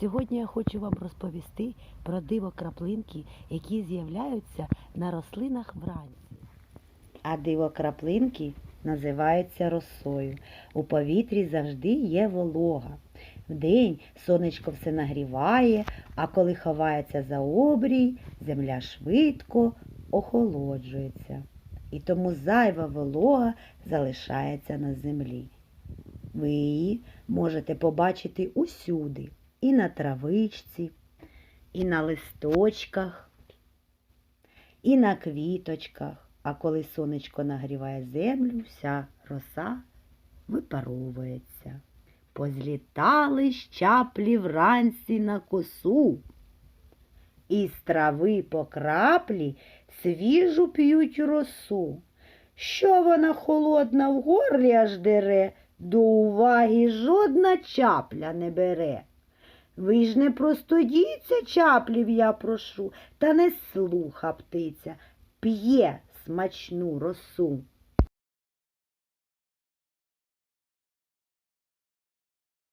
Сьогодні я хочу вам розповісти про диво краплинки, які з'являються на рослинах вранці. А диво краплинки називається росою. У повітрі завжди є волога. Вдень сонечко все нагріває, а коли ховається за обрій, земля швидко охолоджується. І тому зайва волога залишається на землі. Ви її можете побачити усюди, і на травичці, і на листочках, і на квіточках. А коли сонечко нагріває землю, вся роса випаровується. Позлітали щаплі вранці на косу. Із трави по краплі свіжу п'ють росу. Що вона холодна в горлі аж дере, до уваги жодна чапля не бере. Ви ж не простодіться, чаплів я прошу, та не слуха птиця, п'є смачну росу.